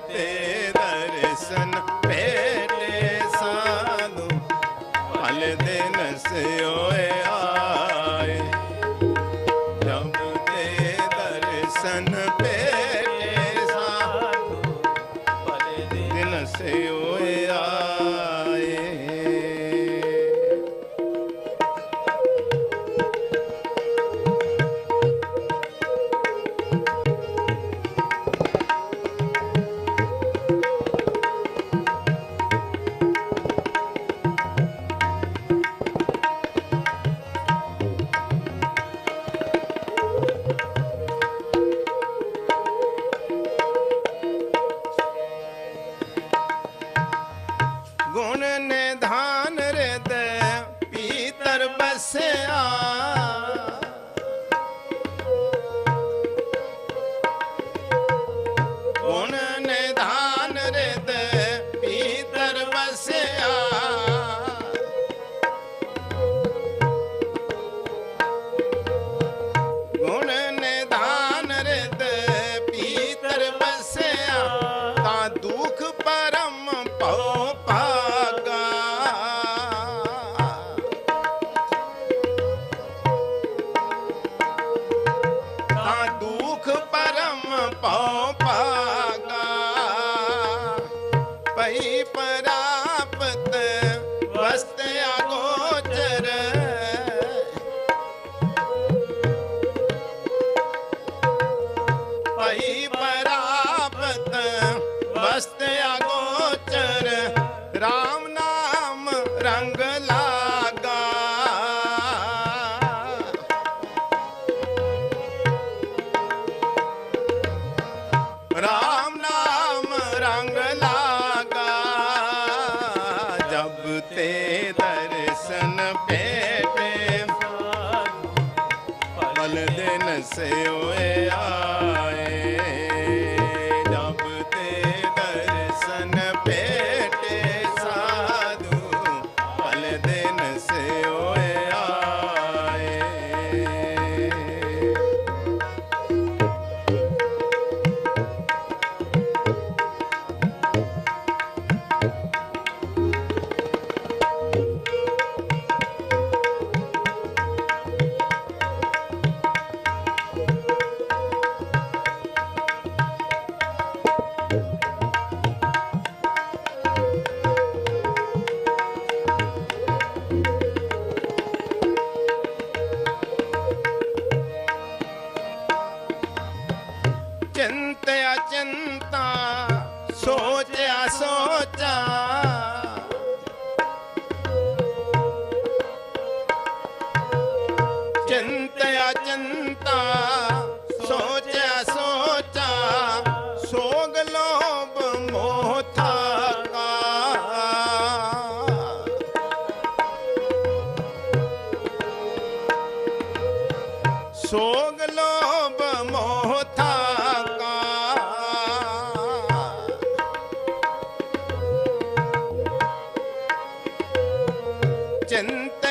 birthday se yo, ah. Eh, ਮੁਗਲੋਂ ਬਮੋਥਾ ਸੋਗ ਲੋਭ ਮੋਥਾ ਚਿੰਤ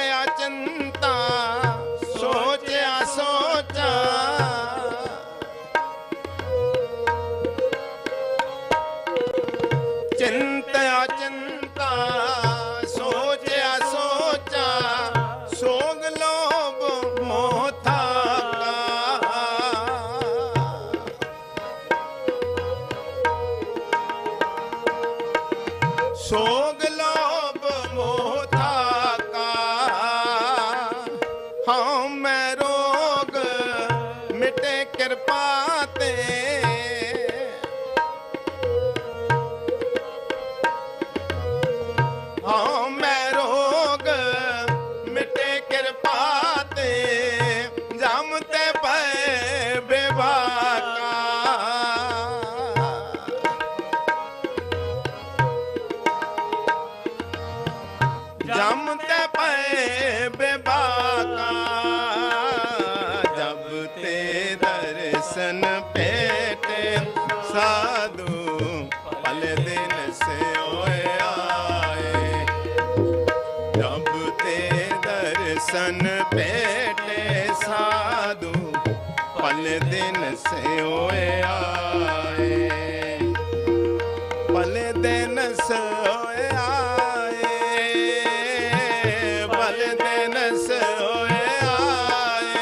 ਦਰਸ਼ਨ ਪੇਟੇ ਸਾਧੂ, ਪਲ ਦਿਨ ਸੋਏ ਆਏ। ਪਲ ਦਿਨ ਸੋਏ ਆਏ, ਪਲ ਦਿਨ ਸੋਏ ਆਏ।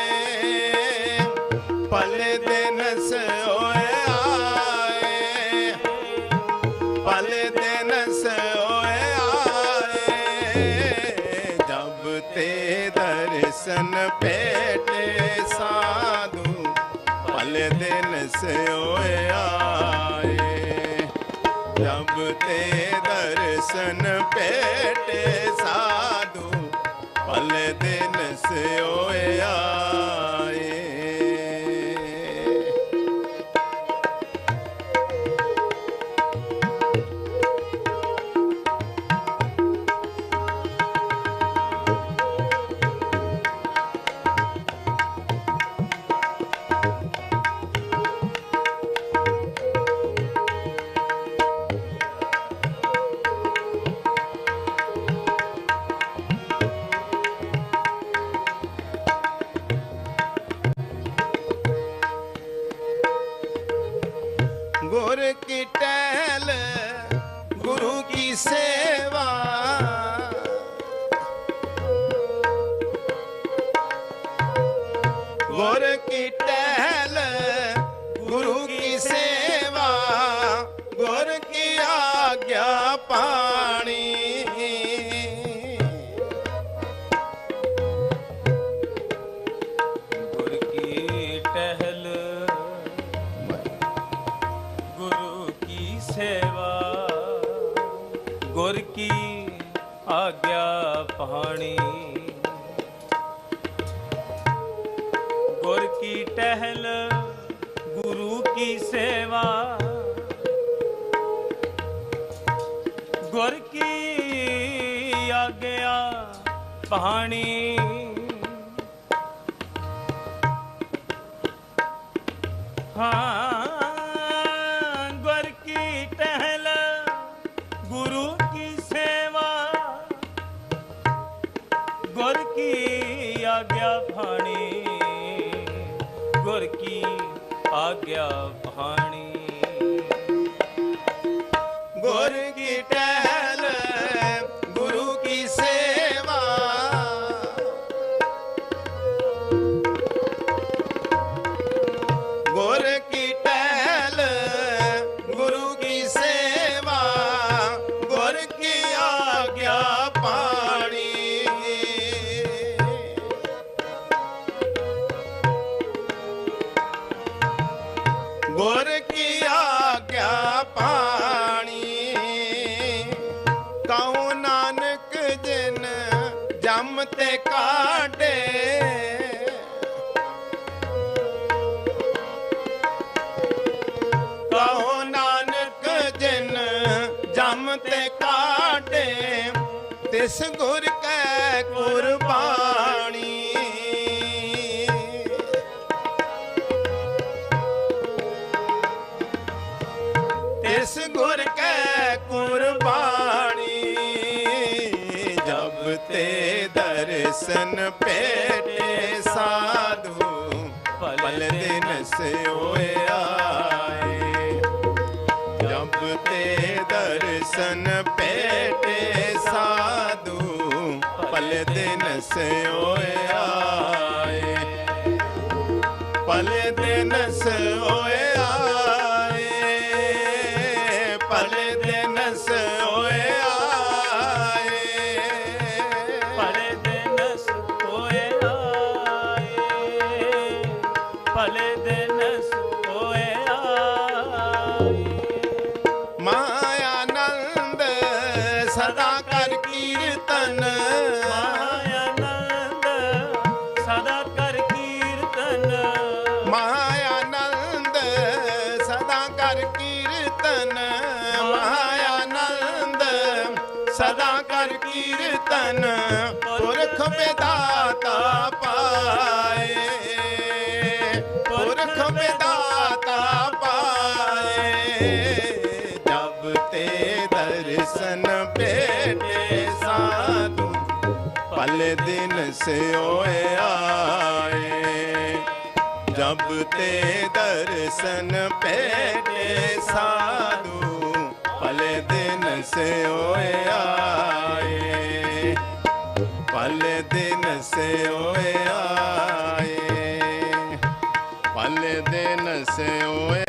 ਪਲ ਦਿਨ ਸੋਏ ਸਿਓਏ ਆਏ ਜਬ ਤੇ ਦਰਸ਼ਨ ਭੇਟੇ ਸਾਧੂ ਪਲ ਦਿਨ ਸਿਓਏ ਆਏ ਕੀ ਟਹਿਲ, ਗੁਰੂ ਕੀ ਸੇਵਾ। ਗੁਰ ਕੀ ਟਹਿਲ, ਗੁਰੂ ਕੀ ਸੇਵਾ, ਗੁਰ ਕੀ ਆਗਿਆ ਪਾ ਆਗਿਆ ਪਾਣੀ। ਗੁਰ ਕੀ ਟਹਿਲ ਗੁਰੂ ਕੀ ਸੇਵਾ। ਗੁਰ ਕੀ ਆਗਿਆ ਪਾਣੀ। ਹਾਂ। ਤਿਸ ਗੁਰ ਕੈ ਕੁਰਬਾਨੀ ਤਿਸ ਗੁਰ ਕੈ ਕੁਰਬਾਨੀ ਜਬ ਤੇ ਦਰਸ਼ਨ ਭੇਟੇ ਸਾਧੂ, ਪਲ ਦਿਨ ਸਿਓਏ ਆਏ। ਜਬ ਤੇ ਦਰਸ਼ਨ ਦਿਨ ਸਿਓਏ ਆਏ ਪਲ ਦਿਨ ਸੋਏ ਆਏ ਪਲ ਦਿਨ ਸੋਏ ਆਏ ਭਲੇ ਦਿਨ ਸੋਏ ਆਏ ਭਲੇ ਦਿਨ ਸੋਏ ਆਏ ਮਾਇਆ ਆਨੰਦ ਸਦਾ ਕਰ ਕੀਰਤਨ ਕੀਰਤਨ ਮਾਇਆ ਆਨੰਦ ਸਦਾ ਕਰ ਕੀਰਤਨ, ਪੁਰਖ ਵਿਦਾਤਾ ਪਾਏ। ਪੁਰਖ ਵਿਦਾਤਾ ਪਾਏ। ਜਬ ਤੇ ਦਰਸ਼ਨ ਭੇਟੇ ਸਾਧੂ, ਪਲ ਦਿਨ ਸਿਓਏ ਆਏ। ਜਬ ਤੇ ਦਰਸ਼ਨ ਭੇਟੇ ਸਾਧੂ ਪਲ ਦਿਨ ਸਿਓਏ ਆਏ। ਪਲ ਦਿਨ ਸਿਓਏ ਆਏ। ਪਲ ਦਿਨ ਸਿਓਏ ਆਏ